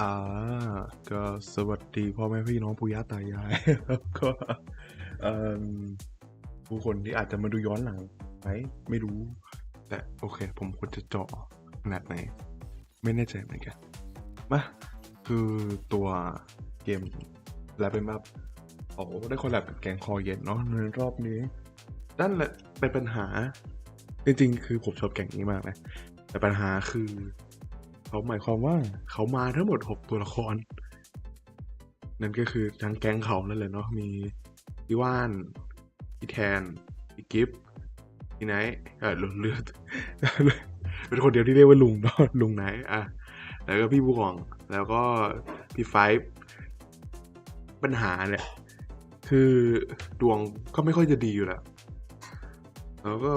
อ่าก็สวัสดีพ่อแม่พี่น้องปู่ย่าตายายแล้วก็ผู้คนที่อาจจะมาดูย้อนหลังไหมไม่รู้ แต่โอเค ผมควรจะเจาะขนาดไหน ไม่แน่ใจเหมือนกันมาคือตัวเกมแลบเป็นแบบโอ้ได้คอลแลบกับแกงคอเย็นเนาะในรอบนี้นั่นแหละเป็นปัญหา จริงๆ คือผมชอบแกงนี้มากนะแต่ปัญหาคือ เขาหมายความว่าเขามาทั้งหมด 6 ตัวละคร นั่นก็คือทั้งแก๊งเขานั่นแหละเนาะมีพี่ว่านพี่แทนพี่กิฟพี่ไนท์เออลุงเลือดเป็นคนเดียวที่เรียกว่าลุงเนาะลุงไนท์อะแล้วก็พี่บุกองแล้วก็พี่ไฟปัญหาเนี่ยคือดวงก็ไม่ค่อยจะดีอยู่แล้ว แล้วก็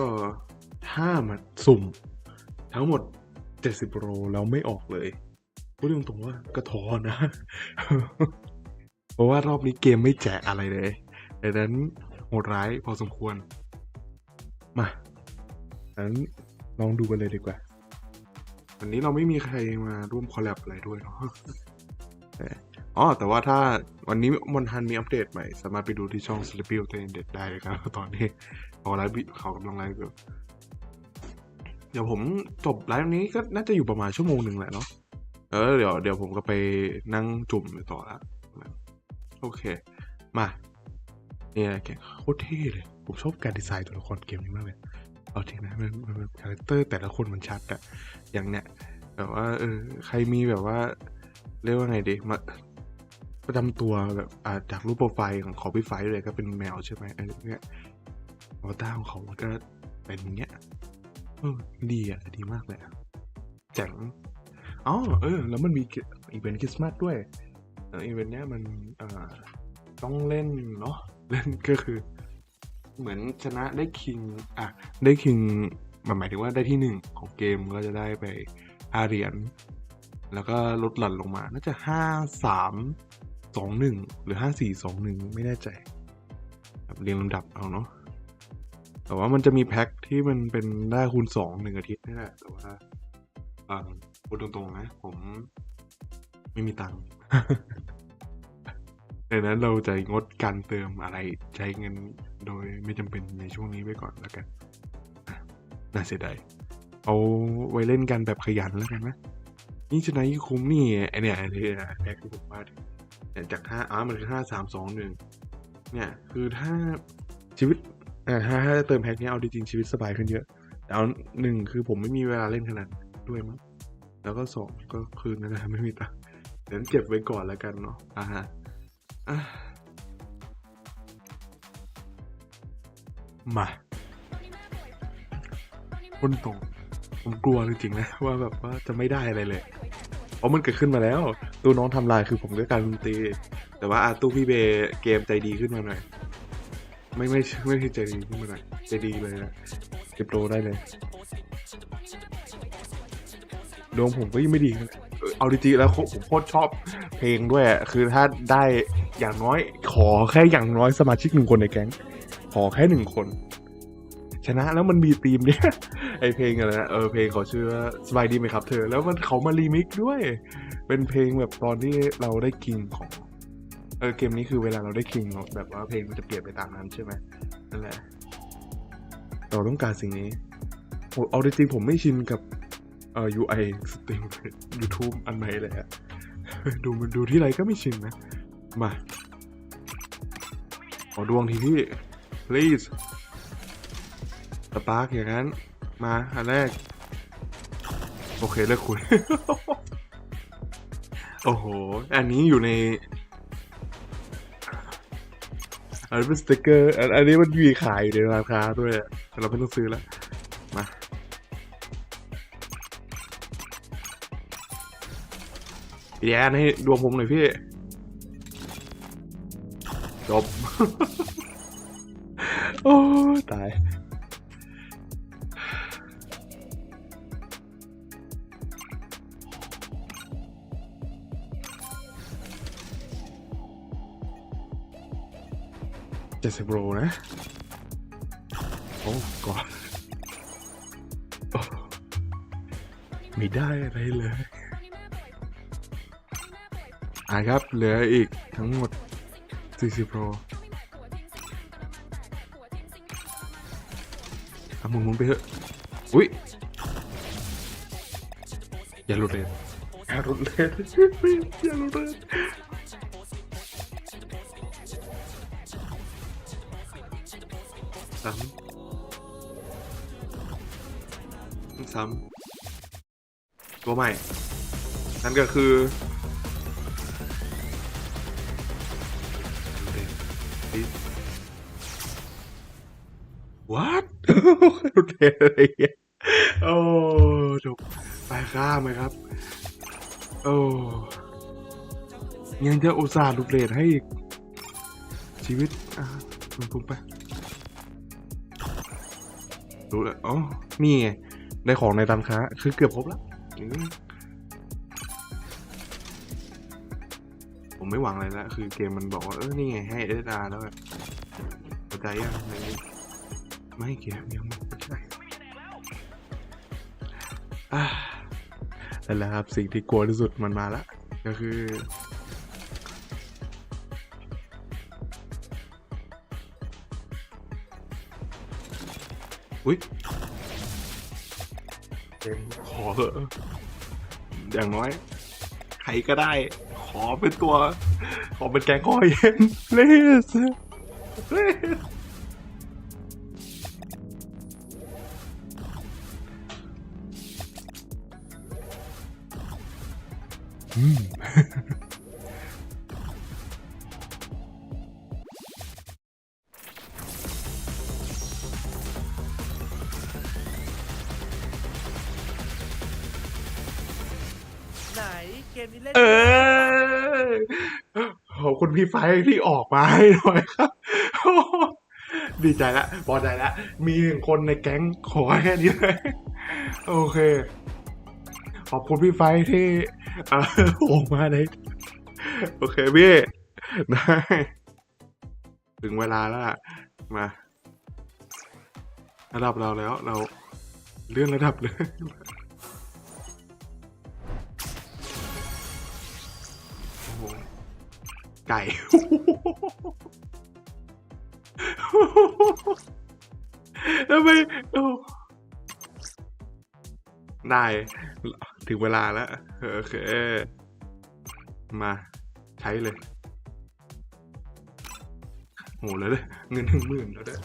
ถ้ามาสุ่มทั้งหมด 70โลแล้วไม่ออกเลยพูดตรงๆว่ากระท้อนะ เพราะว่ารอบนี้เกมไม่แจกอะไรเลยดังนั้นโหดร้ายพอสมควร มาดังนั้นลองดูกันเลยดีกว่า วันนี้เราไม่มีใครมาร่วมคอลแลบอะไรด้วยเนาะอ๋อ แต่ว่าถ้าวันนี้มอนทันมีอัปเดตใหม่ สามารถไปดูที่ช่อง Sleepy t e n d e d ได้เลยครับ ตอนนี้เขาไลฟ์เขากำลังไลฟ์อยู่ เดี๋ยวผมจบไลฟ์นี้ก็น่าจะอยู่ประมาณชั่วโมงหนึ่งแหละเนาะเออเดี๋ยวเดี๋ยวผมก็ไปนั่งจุ่มต่อละโอเค มาเนี่ยแกโคตรเท่เลย ผมชอบการดีไซน์ตัวละครเกมนี้มากเลยเอาจริงนะมันมันคาแรคเตอร์แต่ละคนมันชัดอะอย่างเนี้ยแบบว่าเออใครมีแบบว่า เรียกว่าไงดีมาประจำตัวแบบอ่าจากรูปโปรไฟล์ของขอพี่ไฟเลยก็เป็นแมวใช่ไหมเออเนี่ยอวตารของเขาก็เป็นอย่างเงี้ย ดีอะ ดีมากเลยแจ๋งอ๋อเออ แล้วมันมีอีเวนต์คริสต์มาสด้วยอีเวนต์เนี้ยมันต้องเล่นเนาะเล่นก็คือ เหมือนชนะได้คิง อะ ได้คิงหมายถึงว่าได้ที่หนึ่งของเกมก็จะได้ไปห้าเหรียญแล้วก็ลดหลั่นลงมา น่าจะห้าสามสองหนึ่งหรือห้าสี่สองหนึ่งไม่แน่ใจเรียงลำดับเอาเนาะ แต่ว่ามันจะมีแพ็คที่มันเป็นได้คูณสองหนึ่งอาทิตย์นี่แหละแต่ว่าอ่าพูดตรงๆนะ ผมไม่มีตังค์ดังนั้นเราจะงดการเติมอะไรใช้เงินโดยไม่จำเป็นในช่วงนี้ไว้ก่อนแล้วกัน น่าเสียดายเอาไว้เล่นกันแบบขยันแล้วกันนะ นี่ชนะยี่คุ้มนี่ไอเนี่ยไอเนี่ยแพ็คที่ผมว่าเนี่ยจากห้าอ้ามันคือห้าสามสองหนึ่งเนี่ย คือถ้าชีวิต ถ้าถ้าเติมแพ็คเนี้เอาจริงชีวิตสบายขึ้นเยอะแต่เอาหนึ่งคือผมไม่มีเวลาเล่นขนาดนั้นด้วยมั้งแล้วก็สองก็คือนั่นแหละไม่มีตังค์เดี๋ยวเก็บไว้ก่อนแล้วกันเนาะอ่าฮะอะมาคนตรงผมกลัวจริงๆนะว่าแบบว่าจะไม่ได้อะไรเลยเพราะมันเกิดขึ้นมาแล้ว ตู้น้องทำลายคือผมก็การดนตรีแต่ว่าอาตู้พี่เบย์เกมใจดีขึ้นมาหน่อย ไม่ไม่ไม่ใช่ใจดีขึ้นมาหน่อยใจดีเลยนะเก็บโลได้เลย ดวงผมก็ยังไม่ดีนะเออเอาจริงๆแล้วผมโคตรชอบเพลงด้วยอะคือถ้าได้อย่างน้อย ขอแค่อย่างน้อยสมาชิกหนึ่งคนในแก๊ง ขอแค่หนึ่งคน ชนะแล้วมันมีธีมเนี่ย ไอเพลงอะไรนะเออเพลงขาชื่อว่าสบายดีไหมครับเธอ แล้วมันเขามารีมิกด้วย เป็นเพลงแบบตอนที่เราได้คิงของ เออเกมนี้คือเวลาเราได้คิงเนอะแบบว่าเพลงมันจะเปลี่ยนไปตามนั้นใช่ไหมนั่นแหละเราต้องการสิ่งนี้โอเอาจริงผมไม่ชินกับเอ่อ UI สตรีม YouTube อันใหม่เลยอะดูมันดูที่ไรก็ไม่ชินนะ มาขอดวงทีพี่ please สปาร์กอย่างนั้น มาอันแรก โอเคเลิกคุย โอ้โห อันนี้อยู่ใน อันนี้เป็นสติกเกอร์อันอันนี้มันมีขายอยู่ในร้านค้าด้วยแต่เราไม่ต้องซื้อแล้วมาพี่แอนให้ดวงผมหน่อยพี่ จบ โอ้ ตาย จ็ดสิบโลนะ โอ้ก่อนไม่ได้อะไรเลยายครับ เหลืออีกทั้งหมด 40 โลเอาหมุนหมุนไปเถอะ อุ้ย อย่าหลุดเลยอย่าหลุดเลยอย่าหลุดเลย ซ้ำตัวใหม่ นั่นก็คือ What หลุดเลยอะไรเงี้ยโอ้จบไปข้ามไหมครับ โอ้ยังจะอุตส่าห์หลุดเลทให้อีกชีวิต อะลงไป รู้แล้วอ๋อ นี่ไง ได้ของในร้านค้า คือเกือบครบแล้วผมไม่หวังอะไรแล้ว คือเกมมันบอกว่า เออ นี่ไง ให้เอสอาแล้วแบบเข้าใจยังอะไรอย่างงี้ไม่เกมยังไม่ใช่อ่านั่นแหละครับ สิ่งที่กลัวที่สุดมันมาล้วก็คืออุ้ย ขอเถอะอย่างน้อย ใครก็ได้ ขอเป็นตัว ขอเป็นแกงก้อยเย็นเลสเลสอืม คุณพี่ไฟที่ออกมาให้หน่อยครับ ดีใจละพอใจละ มีหนึ่งคนในแก๊งขอแค่นี้เลย โอเค ขอบคุณพี่ไฟที่ออกมาเลยโอเคพี่ ได้ ถึงเวลาแล้วล่ะมาระดับเราแล้วเราเลื่อนระดับเลย ไก่ ทำไมโอ้ได้ถึงเวลาแล้ว โอเค มาใช้เลย โหแล้วเด้เงินหนึ่งหมื่นแล้วเด้อ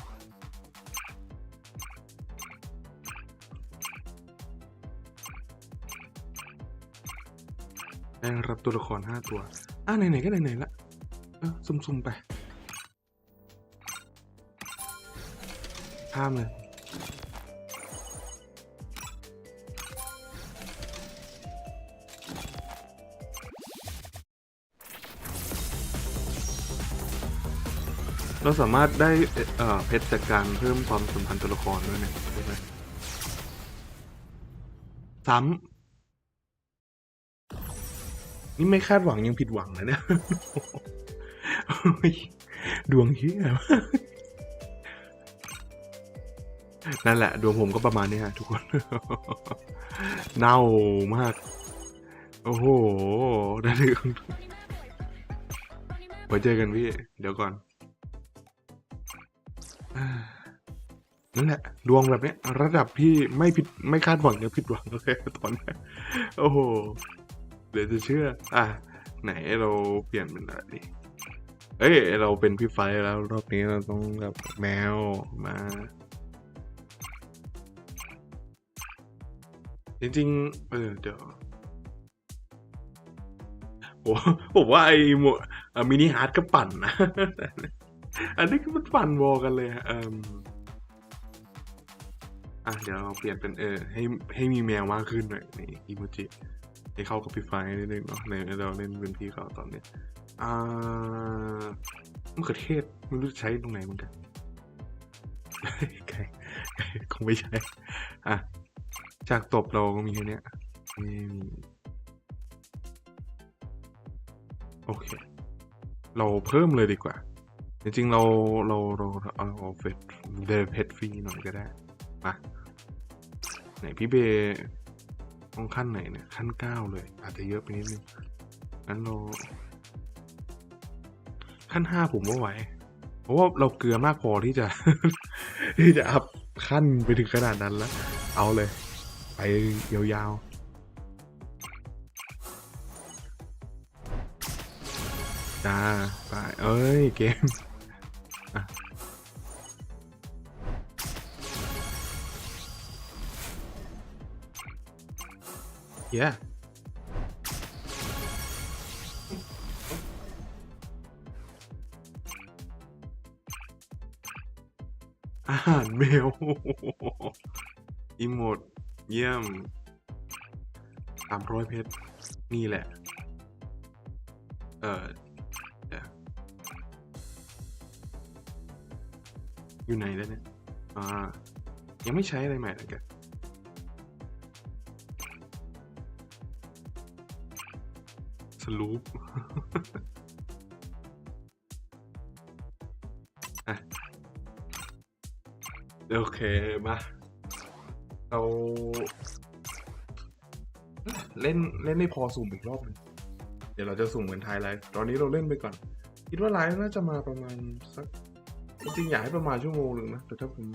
ได้รับตัวละครห้าตัว อะไหนๆก็ไหนๆละ ซุ่มๆไปข้ามเลยเราสามารถได้เพชรจากการเพิ่มความสัมพันธ์ตัวละครด้วยเนี่ยใช่ไหมซ้ำนี่ไม่คาดหวังยังผิดหวังนะเนี่ย ดวงเฮียนั่นแหละ ดวงผมก็ประมาณนี้ฮะทุกคน เน่ามาก โอ้โหได้ถึงไว้เจอกันพี่ เดี๋ยวก่อนนั่นแหละ ดวงแบบนี้ระดับพี่ไม่ผิดไม่คาดหวังจะผิดหวังโอเคตอนนี้โอ้โห เดี๋ยวจะเชื่อ อะ ไหนเราเปลี่ยนเป็นอะไรดี เอ้ย เราเป็นพี่ไฟแล้วรอบนี้เราต้องแบบแมวมา จริงๆ เออเดี๋ยวผมผมว่าไอ้หมวดมินิฮาร์ดก็ปั่นนะ อันนี้ก็มันปั่นวอลกันเลยฮะเอมอะเดี๋ยวเราเปลี่ยนเป็นเออ ให้ให้มีแมวมากขึ้นหน่อยนี่อีโมจิให้เข้ากับพี่ไฟนิดนึงเนาะในเราเล่นเป็นพี่เขาตอนเนี้ย อ่ามะเขือเทศไม่รู้ใช้ตรงไหนเหมือนกันไก่คงไม่ใช่อะจากตบเราก็มีแค่นี้นี่โอเค เราเพิ่มเลยดีกว่า จริงๆ เราเราเราเอาเอาเฟสเดเพชฟรีหน่อยก็ได้มาไหนพี่เบย์ต้องขั้นไหนเนี่ยขั้นเก้าเลย อาจจะเยอะไปนิดนึงงั้นเรา ขั้นห้าผมไม่ไหว เพราะว่าเราเกลือมากพอที่จะ ที่จะอัพขั้นไปถึงขนาดนั้นแล้ว เอาเลย ไปยาวๆจ้าไปเอ้ย เกมอะเย้อ หารแมวอีโมด เยี่ยมสามร้อยเพชร นี่แหละ เอออยู่ไหนแล้วเนี่ย อ่า ยังไม่ใช้อะไรใหม่เลยแกสลูปอะ โอเคมาเรา เล่นเล่นไม่พอสุ่มอีกรอบหนึงเดี๋ยวเราจะสุ่มเหมือนไทยไลฟ์ตอนนี้เราเล่นไปก่อน คิดว่าไลฟ์น่าจะมาประมาณสักจริงๆอยากให้ประมาณชั่วโมงหนึ่งนะแต่ถ้าผม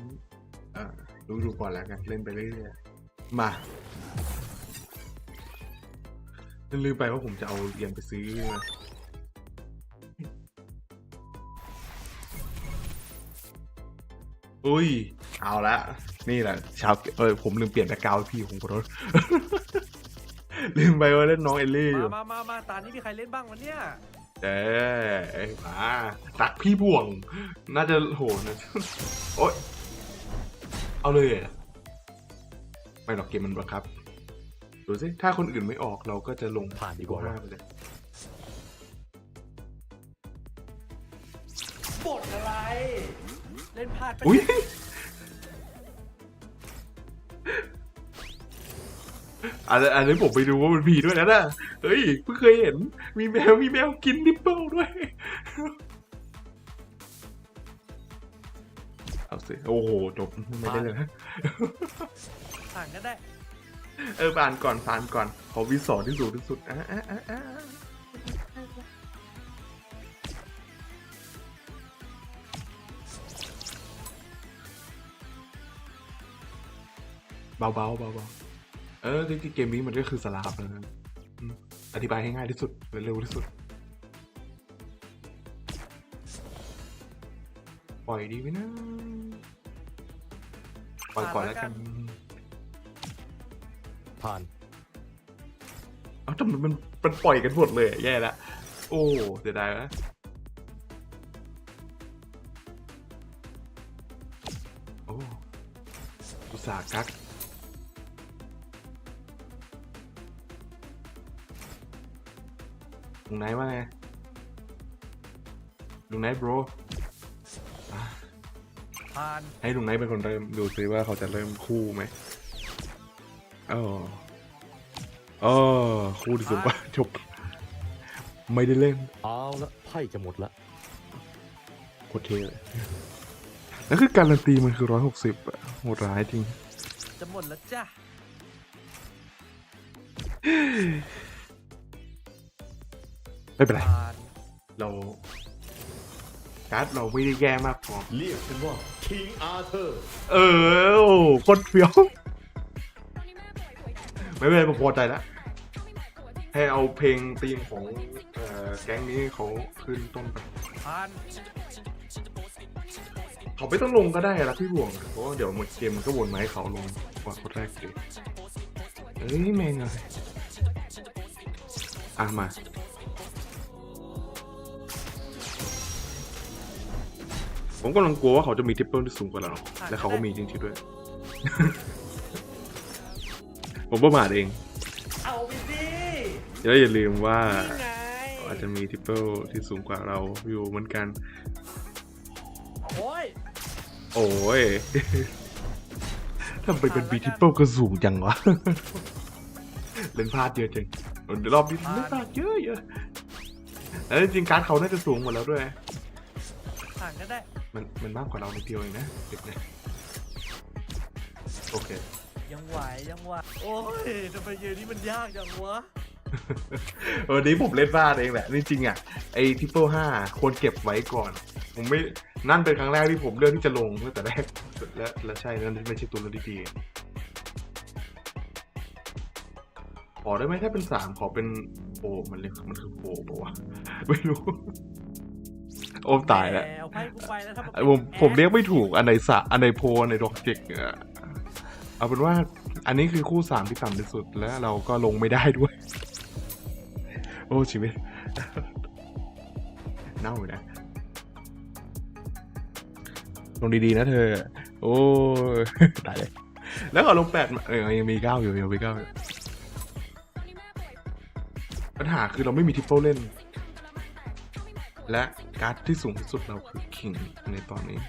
ดูดูก่อนแล้วกันเล่นไปเรื่อยๆมาลืมไปว่าผมจะเอาเหรียญไปซื้อนะ อุ้ย เอาละ นี่แหละ ชาวเออผมลืมเปลี่ยนแบ็คกราวด์พี่ผมขอโทษ ลืมไปว่าเล่นน้องเอลลี่อมายู่มามามาตานี้มีใครเล่นบ้างวะเนี่ยเอ้ยมาตักพี่บ่วง น่าจะโหนะโอ๊ยเอาเลยเหรอไม่หรอกเกมมันบังคับ ดูสิ ถ้าคนอื่นไม่ออกเราก็จะลงผ่านดีกว่าห้าไปเลยบทอะไร เล่นพลาดไปอุ้ยอันอันนี้ผมไปดูว่ามันมีด้วยนะน่ะเฮ้ยเพิ่งเคยเห็น มีแมว มีแมวกินนิปเปิลด้วย เอาสิ โอ้โหจบไม่ได้เลยนะผ่านก็ได้ เออผ่านก่อนผ่านก่อน ขอวีสอที่สูงที่สุดอะอะอะ เบาๆเบาๆเออจริงๆเกมนี้มันก็คือสลาบนะอืมอธิบายให้ง่ายที่สุดและเร็วที่สุด ปล่อยดีไหมนะ ปล่อยก่อนแล้วกัน ผ่านเอ้าทำไมมันมันปล่อยกันหมดเลยอะแย่ละ โอ้เสียดายนะโอ้อุตส่าห์กัก ลุงไนท์ว่าไงลุงไนท์ bro อะผ่านให้ลุงไนท์เป็นคนเริ่มดูซิว่าเขาจะเริ่มคู่ไหมเออเออคู่ที่สุดว่าจบไม่ได้เล่นเอาละไพ่จะหมดละโคตรเท่เลยแล้วคือการันตีมันคือร้อยหกสิบอะโหดร้ายจริง จะหมดแล้วจ้ะ ไม่เป็นไรผ่านเราการ์ดเราไม่ได้แย่มากพอเรียกฉันว่า King Arthur เออโอ้โคตรเฟี้ยวไม่เป็นไรผมพอใจแล้วให้เอาเพลงธีมของเอ่อแก๊งนี้เขาขึ้นต้นไปผ่านเขาไม่ต้องลงก็ได้ละพี่บ่วงเพราะว่าเดี๋ยวหมดเกมมันก็วนมาให้เขาลงกว่าคนแรกเลยเอ้ยแมงอะไรอะมา ผมกำลังกลัวว่าเขาจะมีทริปเปิลที่สูงกว่าเรา และเขาก็มีจริงๆด้วย ผมประมาทเอง เอาไปสิแล้วอย่าลืมว่านี่ไงอาจจะมีทริปเปิลที่สูงกว่าเราอยู่เหมือนกัน โอ้ยโอ้ย ทำไมเป็นบีทริปเปิลก็สูงจังวะ เล่นพลาดเยอะจังเดี๋ยวรอบนี้เล่นพลาดเยอะเยอะแล้วจริงๆการดเขาน่าจะสูงหมดแล้วด้วยผ่านก็ได้ มันมันมากกว่าเราในเดียวเองนะเด็กเนี่ยโอเค ยังไหวยังไหวโอ้ยทำไมเกมนี้มันยากจังวะ วันนี้ผมเล่นพลาดเองแหละจริงๆอะไอ้ทิปเปิลห้าควรเก็บไว้ก่อน ผมไม่นั่นเป็นครั้งแรกที่ผมเลือกที่จะลงตั้งแต่แรกและและใช่นั่นไม่ใช่ตัวเลือกที่ดีขอได้ไหมถ้าเป็นสามขอเป็นโอ้มันเรียกมันคือโอ้ปะวะไม่รู้ โอ้ตายแล้วเอาไพ่กูไปแล้วถ้าผมผมเรียกไม่ถูกอันไหนสะอันไหนโพอันไหนดอกเจ็กอะเอาเป็นว่าอันนี้คือคู่สามที่ต่ำที่สุดแล้วเราก็ลงไม่ได้ด้วย โอ้ชีวิตเน่าอยู่นะลงดีๆนะเธอ โอ้ยตายเลย แล้วก็ลงแปดมาเออยังมีเก้าอยู่ยังมีเก้าอยู่ปัญหาคือเราไม่มีทิปเปิลเล่น และ การ์ดที่สูงที่สุดเราคือคิงในตอนนี้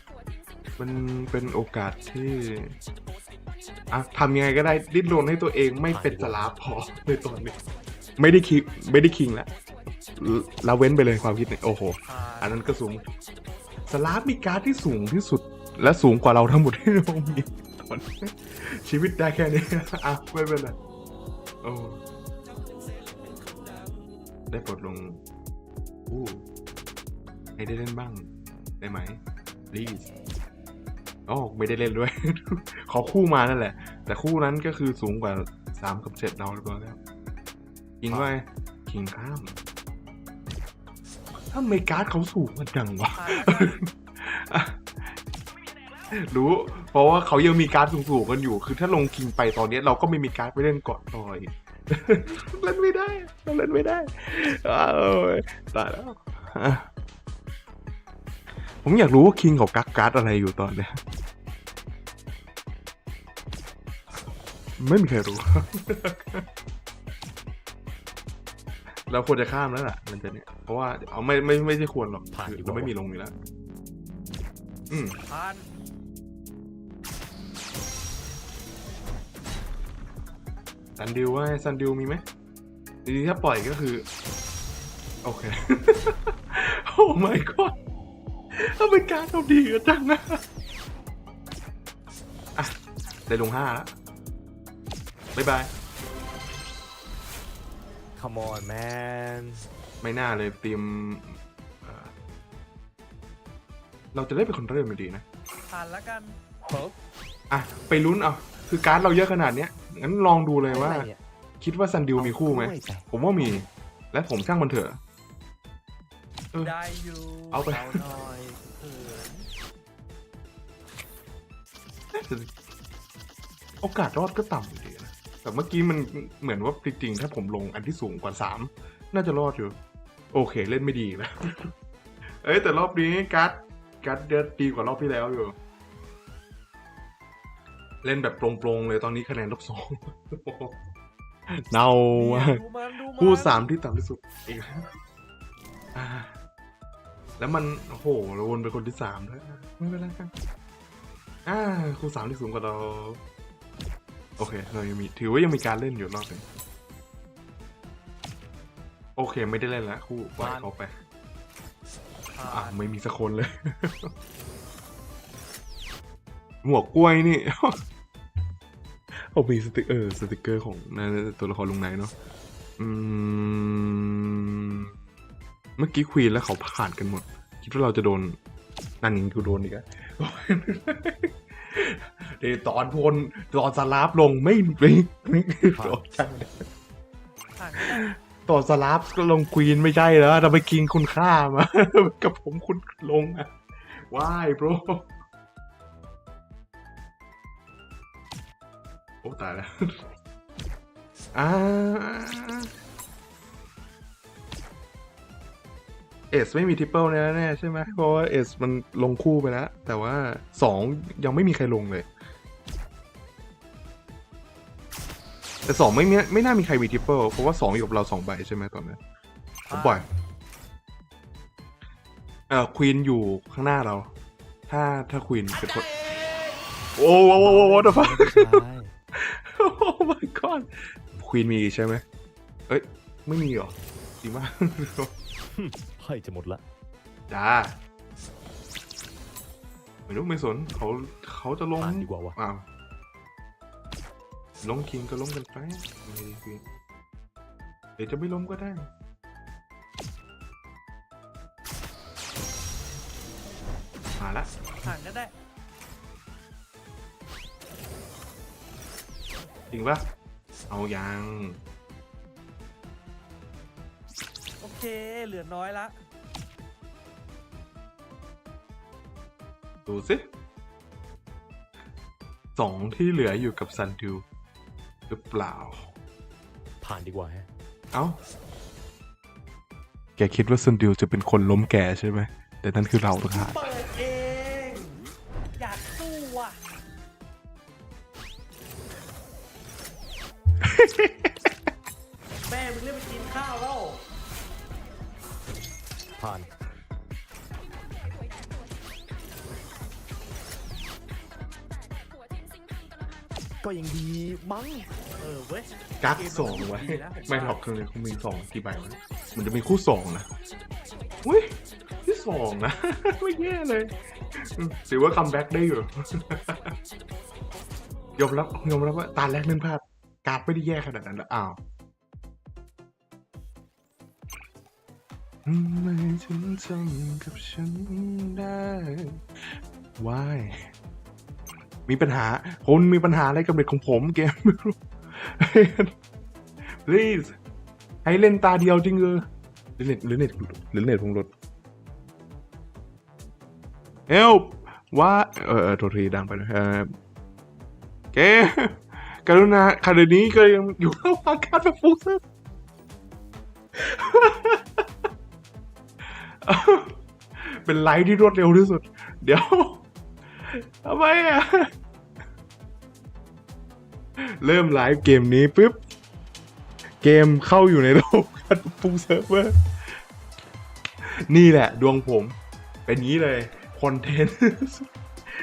มันเป็นโอกาสที่อะทำยังไงก็ได้ดิ้นรนให้ตัวเองไม่เป็นสลาพอในตอนนี้ ไม่ได้คิงไม่ได้คิงแล้วละเว้นไปเลยความคิดเนี่ยโอ้โห อันนั้นก็สูงสลาฟมีการ์ดที่สูงที่สุด และสูงกว่าเราทั้งหมดที่เรามีตอนนี้ชีวิตได้แค่นี้อะไม่เป็นไรโอ้ได้ปลดลงอู้ ให้ได้เล่นบ้าง ได้ไหม please อ๋อไม่ได้เล่นด้วย ขอคู่มานั่นแหละ แต่คู่นั้นก็คือสูงกว่าสามกับเจ็ดเราเรียบร้อยแล้วคิงว่าไงคิงข้ามถ้าเมการ์ดเขาสูงมันจังวะรู้ เพราะว่าเขายังมีการ์ดสูงๆกันอยู่ คือถ้าลงคิงไปตอนนี้เราก็ไม่มีการ์ดไปเล่นเกาะต่อยเล่นไม่ได้เล่นไม่ได้ตายแล้ว ผมอยากรู้ว่าคิงเขากักการ์ดอะไรอยู่ตอนเนี้ยไม่มีใครรู้ เราควรจะข้ามแล้วล่ะมันจะเนี่ยเพราะว่าเอาไม่ไม่ไม่ใช่ควรหรอกผ่านคือดีกเราว่าไม่มีลงอยู่แล้ว อืมผ่านซันดิวว่าไงซันดิวมีไหมดีๆถ้าปล่อยก็คือ โอเค โอ้ my god ทำไมการดเราดีกันจังนะอะได้ลงห้าแล้วบ๊ายบาย Come on man ไม่น่าเลยเตรียมเอ่อเราจะได้เป็นคนเริ่มอยู่ดีนะ ผ่านแล้วกันเฮ้ยอะ ไปลุ้นเอาคือการ์ดเราเยอะขนาดเนี้ย งั้นลองดูเลยว่า อะไรเนี่ยคิดว่าซันดิวมีคู่ไหมเอากล้วยปผมว่ามี และผมช่างมันเถอะเออ ได้อยู่เอาไป หน่อยเขินโอกาสรอดก็ต่ำอยู่ดีนะแต่เมื่อกี้มันเหมือนว่าจริงๆถ้าผมลงอันที่สูงกว่าสามน่าจะรอดอยู่ โอเคเล่นไม่ดีแล้ว เอ้ยแต่รอบนี้การ์ดการ์ดเดือดดีกว่ารอบที่แล้วอยู่ เล่นแบบโปรงๆเลยตอนนี้คะแนนลบสองเน่าเนี่ยมากดูมันดูมัน คู่สามที่ต่ำที่สุดอีกแล้วอ่า แล้วมันโอ้โหเราวนไปคนที่สามแล้วไม่เป็นไรครับอ่าคู่สามที่สูงกว่าเรา โอเคเรายังมีถือว่ายังมีการเล่นอยู่รอบหนึงโอเค ไม่ได้เล่นแล้วคู่ปล่อยเขาไปผ่าอ่านไม่มีสักคนเลย หมวกกล้วยนี่เขามีสติกเออสติกเกอร์ของนั่นตัวละครลุงไหนเนาะอืม เมื่อกี้ควีนแล้วเขาผ่านกันหมด คิดว่าเราจะโดนนั่นยิงกูโดนอีกอะเดตอนพลตอนสลาฟลงไม่ไม่ไม่ตอนช่างมันผ่านก็ได้ตอนสลาฟก็ลงควีนไม่ใช่แล้วทำไมกิงคุณค่ามา กับผมคุณลงอะว้ายโบรโอ้ตายแล้วอ่า เอสไม่มีทริปเปิลแน่ๆใช่ไหมเพราะว่าเอสมันลงคู่ไปแล้ว แต่ว่าสองยังไม่มีใครลงเลย แต่สองไม่มีไม่น่ามีใครมีทริปเปิลเพราะว่าสองอยู่กับเราสองใบใช่ไหมตอนนี้ผมปล่อยเอ่อควีนอยู่ข้างหน้าเรา ถ้าถ้าควีนเป็นคนโอ้โหโอ้โหโอ้โห what the fuck ไม่ใช่โอ้ my god ควีนมีใช่ไหมเอ้ย ไม่มีเหรอจริงมาก ไพ่จะหมดละจ้าไม่รู้ไม่สนเขาเขาจะลงผ่านดีกว่าวะอ้าวลงคิงก็ลงกันไปไม่ได้ควีนเดี๋ยวจะไม่ล้มก็ได้ มาละผ่านก็ได้จริงปะเอายัง เค เหลือน้อยละ ดูสิสองที่เหลืออยู่กับซันดิวหรือเปล่า ผ่านดีกว่าฮะเอ้า แกคิดว่าซันดิวจะเป็นคนล้มแกใช่ไหม แต่นั่นคือเราต่างหาก ผ่านก็ยังดีมั้งเออเว้ยกักสองไว้ไม่หรอกคือคงมีสองกี่ใบวะมันจะมีคู่สองนะอุ้ยที่สองนะ ไม่แย่เลยอืมถือว่าคัมแบ็กได้อยู่ยอมรับยอมรับว่าตาแรกเล่นพลาดการ์ดไม่ได้แย่ขนาดนั้นแล้วอ้าว ทำไมฉันทำกับฉันได้ why มีปัญหาคุณมีปัญหาอะไรกับเด็กของผมเกมไม่รู้ please ให้เล่นตาเดียวจริงเออหรือเน็ตหรือเน็ตหรือเน็ตผมลด help ว่าเออโทษทีดังไปนะเออเกมกรุณาขณะนี้ก็ยังอยู่ระหว่างการแบบฟูเซอร์ เป็นไลฟ์ที่รวดเร็วที่สุด เดี๋ยวทำไมอะ เริ่มไลฟ์เกมนี้ปุ๊บ เกมเข้าอยู่ในระบบการปรุงเซิร์ฟเวอร์ นี่แหละดวงผม เป็นงี้เลย คอนเทนต์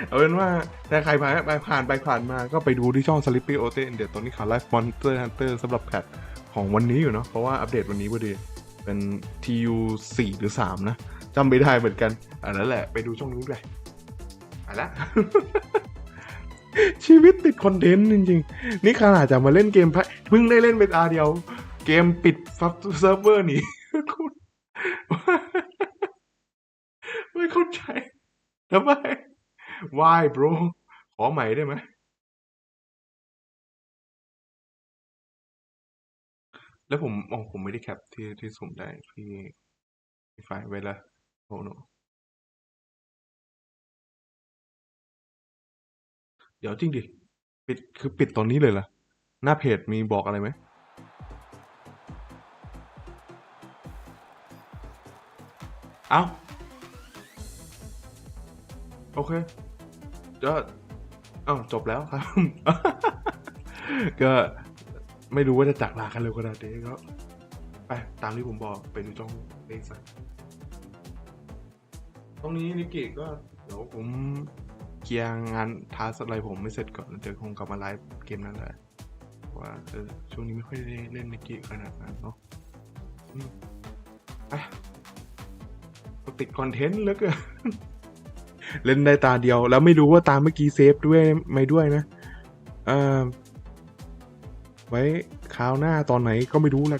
เอาเป็นว่าถ้าใครผ่านไปผ่านไปผ่านมาก็ไปดูที่ช่อง Sleepy o t e เดี๋ยวตอนนี้ขาไลฟ์ Monster Hunter สำหรับแพทของวันนี้อยู่เนาะเพราะว่าอัปเดตวันนี้พอดี เป็น TU 4 หรือ 3 นะจำไม่ได้เหมือนกันอันนั้นแหละไปดูช่องนู้นไปอะละชีวิตติดคอนเทนต์จริงๆ นี่ขนาดจะมาเล่นเกมพะเพิ่งได้เล่นเป็นอาเดียว เกมปิดฟับเซิร์ฟเวอร์หนีคุณไม่เข้าใจทำไม why bro ขอใหม่ได้ไหม แล้วผมอ๋อผมไม่ได้แคปที่ที่สุ่มได้พี่พี่ไฟล์ไว้ละโอ้โนเดี๋ยวจริงดิ ปิดคือปิดตอนนี้เลยเหรอหน้าเพจมีบอกอะไรไหมเอาโอเคก็อ้าวจบแล้วครับ ก็ ไม่รู้ว่าจะจากลากันเร็วขนาดนี้ก็ไปตามที่ผมบอกไปดูจ้องเลขสักตรงนี้นิกิก็เดี๋ยวผมเคลียร์งานทาสอะไรผมไม่เสร็จก่อนเดี๋ยวคงกลับมาไลฟ์เกมนั้นแหละว่าเออช่วงนี้ไม่ค่อยได้เล่นนิกิขนาดนั้นเนาะอืมไปติดคอนเทนต์แล้วก็เล่นได้ตาเดียว แล้วไม่รู้ว่าตาเมื่อกี้เซฟด้วยไม่ด้วยนะ เออ ไว้คราวหน้าตอนไหนก็ไม่รู้แล้วกัน